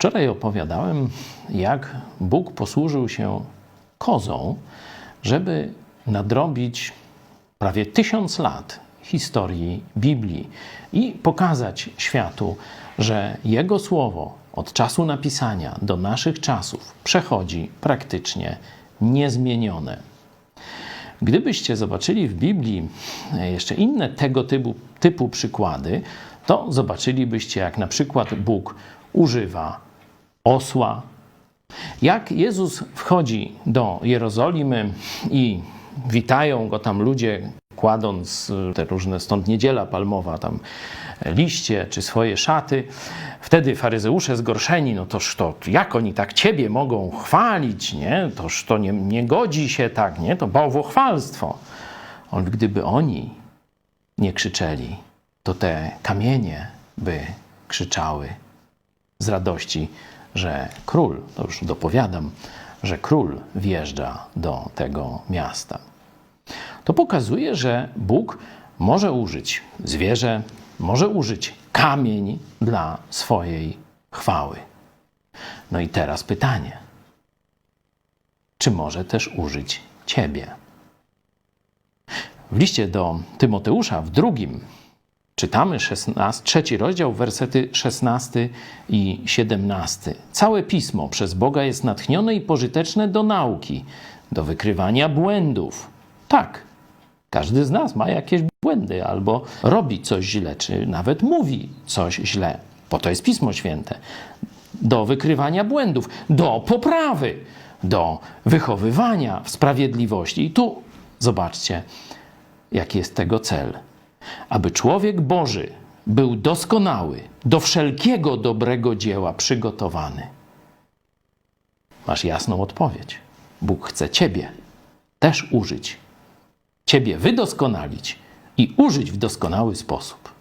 Wczoraj opowiadałem, jak Bóg posłużył się kozą, żeby nadrobić prawie tysiąc lat historii Biblii i pokazać światu, że Jego słowo od czasu napisania do naszych czasów przechodzi praktycznie niezmienione. Gdybyście zobaczyli w Biblii jeszcze inne tego typu, typu przykłady, to zobaczylibyście, jak na przykład Bóg używa osła. Jak Jezus wchodzi do Jerozolimy i witają go tam ludzie, kładąc y, te różne, stąd niedziela palmowa, tam liście czy swoje szaty. Wtedy faryzeusze zgorszeni, no toż to, jak oni tak ciebie mogą chwalić, nie? Toż to nie, nie godzi się tak, nie? To bałwochwalstwo. On, gdyby oni nie krzyczeli, to te kamienie by krzyczały z radości, że król, to już dopowiadam, że król wjeżdża do tego miasta. To pokazuje, że Bóg może użyć zwierzę, może użyć kamień dla swojej chwały. No i teraz pytanie: czy może też użyć ciebie? W liście do Tymoteusza w drugim czytamy 16, trzeci rozdział, wersety 16 i 17. Całe pismo przez Boga jest natchnione i pożyteczne do nauki, do wykrywania błędów. Tak, każdy z nas ma jakieś błędy albo robi coś źle, czy nawet mówi coś źle. Po to jest Pismo Święte. Do wykrywania błędów, do poprawy, do wychowywania w sprawiedliwości. I tu zobaczcie, jaki jest tego cel. Aby człowiek Boży był doskonały, do wszelkiego dobrego dzieła przygotowany. Masz jasną odpowiedź. Bóg chce Ciebie też użyć Ciebie wydoskonalić i użyć w doskonały sposób.